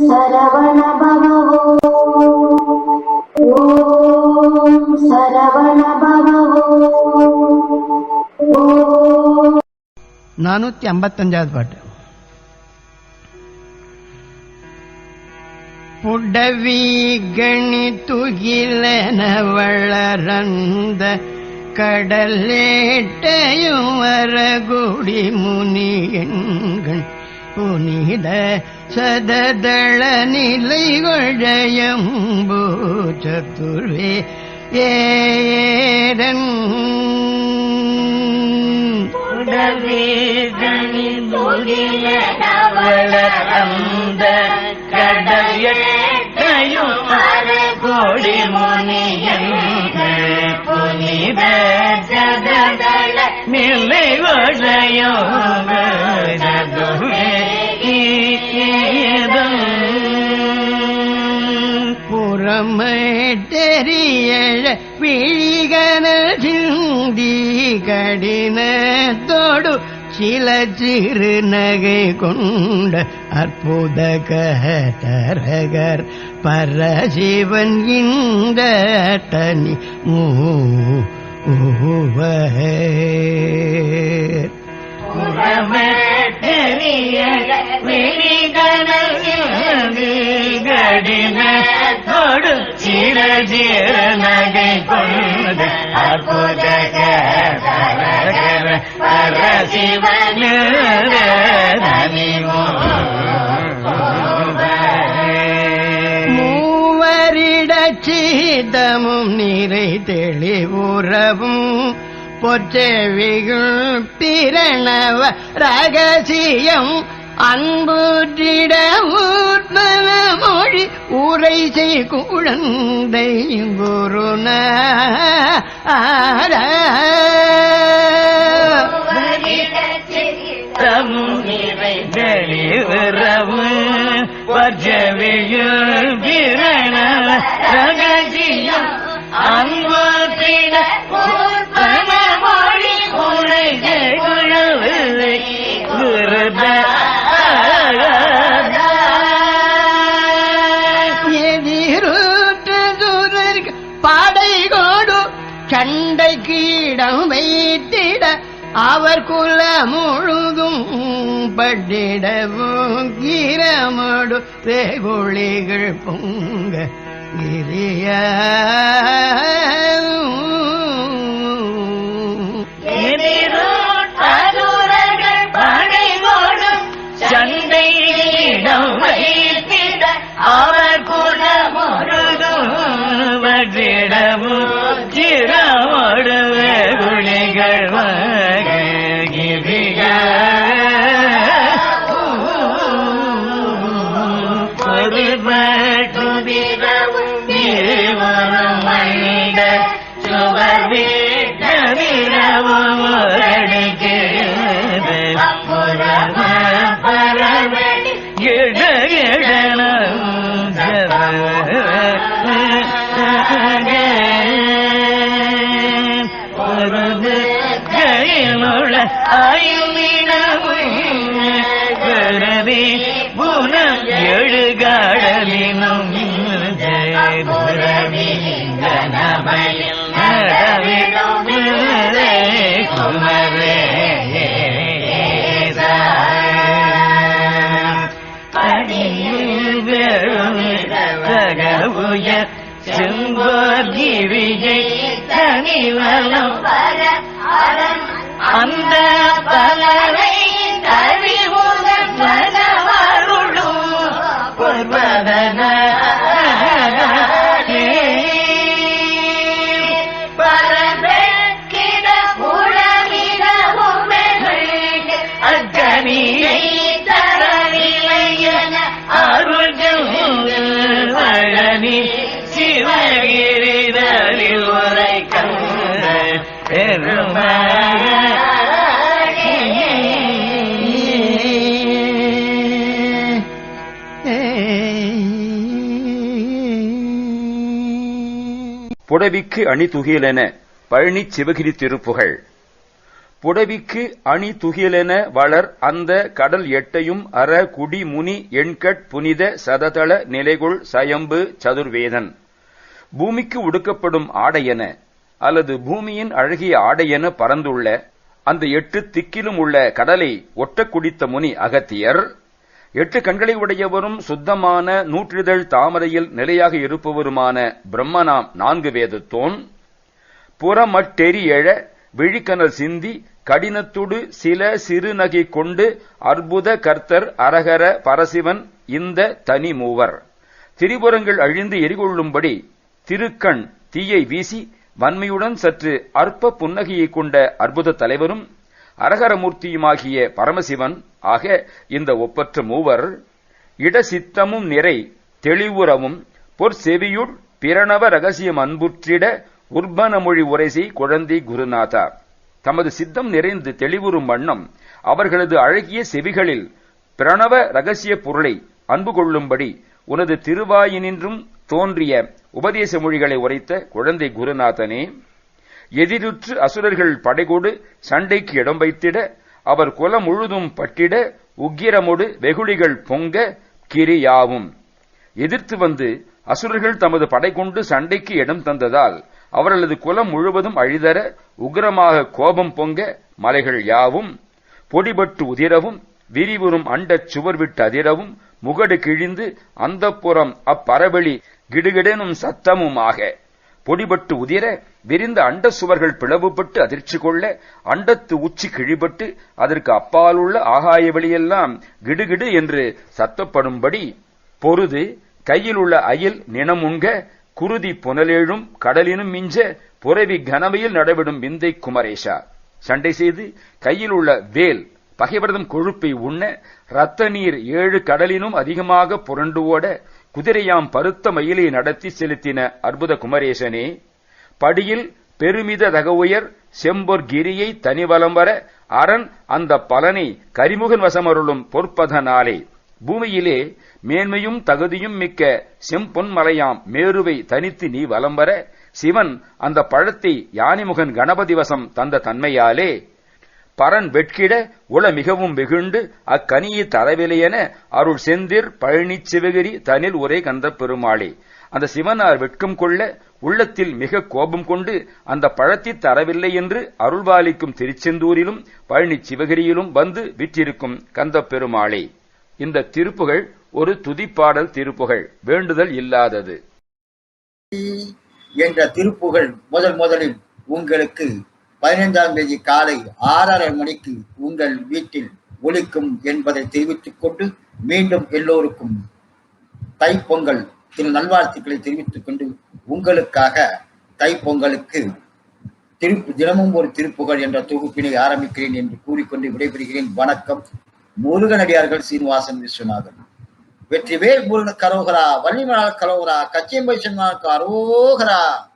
சரவண பவோ ஓம் சரவண பவோ நானூத்தி ஐம்பத்தஞ்சாவது பாட்டு. புடவி கணி துகிலன வளரந்த கடலேட்டையும் வரகுடி முனியன்கள் புனித சததள நிலை கொழையம்பூ சத்துர்வே ஏரன். கோடி முனியன் புனித சததள நிலை வளையும் புறமேட்டெறியழ விழிகன சிந்தி கடினத்தோடு சில சிறு நகை கொண்ட அற்புத கரகர் பரசிவன் இந்த தனி மூவர். கடினோடு சிற ஜீர நகை கொண்டு அற்புத பரசிவன் மூவரிட சீதமும் நிறை தெளிவுறவும் பொற்றவிகள் பிரணவ ரகசியம் அன்புற்றிட ஊர்மன மொழி உரை செய் குழந்தை குருண வெளியுறவு வர்ஜவியுள் பிரண ரகசியம். அன்பு சண்டை கீடம் வைத்திட அவர் குல முழுதும் பட்டிடவும் கீரமடு வெகுளிகள் பொங்க கிரியா கையிலுள்ள ஆயுமினமும் கருதி புனம் எழுகாடலினும் குமரே படியில் அந்த பல புடவிக்கு அணி துகிலென பழனி சிவகிரி திருப்புகழ். புடவிக்கு அணி துகிலென வளர் அந்த கடல் எட்டையும் அற குடி முனி எண்கட் புனித சததள நிலைகுள் சயம்பு சதுர்வேதன். பூமிக்கு உடுக்கப்படும் ஆடையென அல்லது பூமியின் அழகிய ஆடையென பறந்துள்ள அந்த எட்டு திக்கிலும் உள்ள கடலை ஒட்ட குடித்த முனி அகத்தியர் எட்டு கண்களை உடையவரும் சுத்தமான நூற்றிதழ் தாமரையில் நிலையாக இருப்பவருமான பிரம்மனாம் நான்கு வேதத்தோன் புறமட்டெரி எழ விழிக்கனல் சிந்தி கடினத்துடு சில சிறுநகை கொண்டு அற்புத கர்த்தர் அரகர பரசிவன் இந்த தனி மூவர். திரிபுரங்கள் அழிந்து எரிகொள்ளும்படி திருக்கண் தீயை வீசி வன்மையுடன் சற்று அற்ப புன்னகையை கொண்ட அற்புத தலைவரும் அரகரமூர்த்தியுமாகிய பரமசிவன் ஆக இந்த ஒப்பற்ற மூவர் இடசித்தமும் நிறை தெளிவுறவும் பொற்செவியுள் பிரணவ ரகசியம் அன்புற்றிட உர்பன மொழி உரைசி குழந்தை குருநாதா. தமது சித்தம் நிறைந்து தெளிவுறும் வண்ணம் அவர்களது அழகிய செவிகளில் பிரணவ ரகசிய பொருளை அன்பு கொள்ளும்படி உனது திருவாயினின்றும் தோன்றிய உபதேச மொழிகளை உரைத்த குழந்தை குருநாதனே. எதிருற்று அசுரர்கள் படைகொடு சண்டைக்கு இடம் வைத்திட அவர் குலம் முழுதும் பட்டிட உக்கிரமொடு வெகுளிகள் பொங்க கிரியாவும். எதிர்த்து வந்து அசுரர்கள் தமது படை கொண்டு சண்டைக்கு இடம் தந்ததால் அவர்களது குலம் முழுவதும் அழிதர உக்கிரமாக கோபம் பொங்க மலைகள் யாவும். பொடிபட்டு உதிரவும் விரிவுறும் அண்டச் சுவர் விட்டு அதிரவும் முகடு கிழிந்து அந்தப்புறம் அப்பறவெளி கிடுகிடனும் சத்தமுமாக. பொடிபட்டு உதிர விரிந்த அண்ட சுவர்கள் பிளவுபட்டு அதிர்ச்சி கொள்ள அண்டத்து உச்சி கிழிபட்டு அதற்கு அப்பாலுள்ள ஆகாய வெளியெல்லாம் கிடுகிடு என்று சத்தப்படும்படி பொருது கையில் உள்ள அயில் நினமுண்க குருதி புனலேழும் கடலினும் மிஞ்ச புரவி கனவையில் நடைபெறும் விந்தை குமரேஷா. சண்டை செய்து கையில் உள்ள வேல் பகைவரதம் கொழுப்பை உண்ண ரத்த நீர் ஏழு கடலினும் அதிகமாக புரண்டு ஓட குதிரையாம் பருத்த மயிலை நடத்தி செலுத்தின அற்புத குமரேசனே படியில் பெருமித தகவுயர் செம்பொற் கிரியை தனிவலம் வர அரண் அந்த பலனை கரிமுகன் வசமருளும் பொற்பதனாலே. பூமியிலே மேன்மையும் தகுதியும் மிக்க செம்பொன்மலையாம் மேருவை தனித்து நீ வலம் வர சிவன் அந்த பழத்தை யானிமுகன் கணபதி வசம் தந்த தன்மையாலே பரன் வெட்கிட உள மிகவும் வெகுண்டு அக்கனியை தரவிலையென அருள் செந்திர் பழனி சிவகிரி தனில் உரை கந்த பெருமாளே. அந்த சிவனார் வெட்கம் கொள்ள உள்ளத்தில் மிக கோபம் கொண்டு அந்த பழத்தை தரவில்லை என்று அருள்பாலிக்கும் திருச்செந்தூரிலும் பழனி சிவகிரியிலும் வந்து விற்றிருக்கும் கந்த பெருமாளே. இந்த திருப்புகழ் ஒரு துதிப்பாடல் திருப்புகழ் வேண்டுதல் இல்லாதது. என்ற திருப்புகழ் முதல் முதலில் உங்களுக்கு பதினைந்தாம் தேதி காலை ஆறரை மணிக்கு உங்கள் வீட்டில் ஒழிக்கும் என்பதை தெரிவித்துக் கொண்டு மீண்டும் எல்லோருக்கும் தைப்பொங்கல் திரு நல்வாழ்த்துக்களை தெரிவித்துக் கொண்டு உங்களுக்காக தைப்பொங்கலுக்கு திருப்பு தினமும் ஒரு திருப்புகழ் என்ற தொகுப்பினை ஆரம்பிக்கிறேன் என்று கூறிக்கொண்டு விடைபெறுகிறேன். வணக்கம். முருகனடியார்கள் சீனிவாசன் விஸ்வநாதன். வெற்றிவேல் முருகன் கரோகரா வள்ளிமலா கரோகரா கச்சியம்பை சொன்னார் கரோகரா.